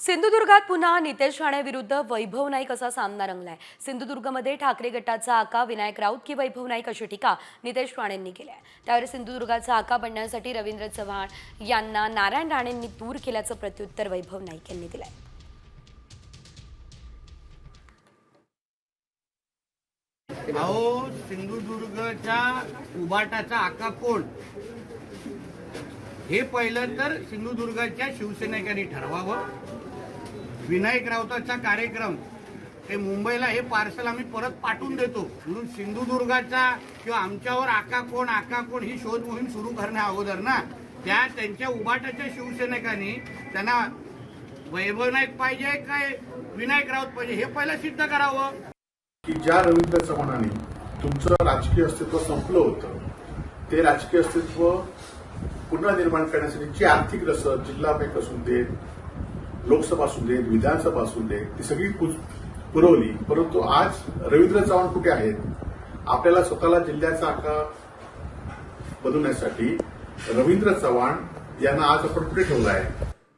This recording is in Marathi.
सिंधुदुर्गात पुन्हा नितेश राणेविरुद्ध वैभव नाईक असा सामना रंगलाय. सिंधुदुर्गमध्ये ठाकरे गटाचा आका विनायक राऊत की वैभव नाईक अशी टीका नितेश राणेंनी केली आहे. त्यावर सिंधुदुर्गाचा आका बनण्यासाठी रवींद्र चव्हाण यांना नारायण राणेंनी दूर केल्याचं प्रत्युत्तर वैभव नाईक यांनी दिलंय. अहो सिंधुदुर्गच्या उबाटाचा आका कोण? हे पहिलं तर सिंधुदुर्गाच्या शिवसेनेकांनी ठरवावं. विनायक राऊताचा कार्यक्रम. हे मुंबईला हे पार्सल आम्ही परत पाठवून देतो. म्हणून सिंधुदुर्गाचा किंवा आमच्यावर आका कोण आका कोण ही शोध मोहीम सुरू करण्या अगोदर ना त्या त्यांच्या उभाटाच्या शिवसैनिकांनी त्यांना वैभव नाईक पाहिजे काय विनायक राऊत पाहिजे हे पहिलं सिद्ध करावं. की ज्या रवींद्र चव्हाणांनी तुमचं राजकीय अस्तित्व संपलं होतं ते राजकीय अस्तित्व पुन्हा निर्माण करण्यासाठी जी आर्थिक रसद जिल्हा बँक असून देत लोकसभा असू देत विधानसभा असू देत ती सगळी पुरवली. परंतु आज रवींद्र चव्हाण कुठे आहेत? आपल्याला स्वतःला जिल्ह्याचा आकार बनवण्यासाठी रवींद्र चव्हाण यांना आज आपण कुठे ठेवला आहे?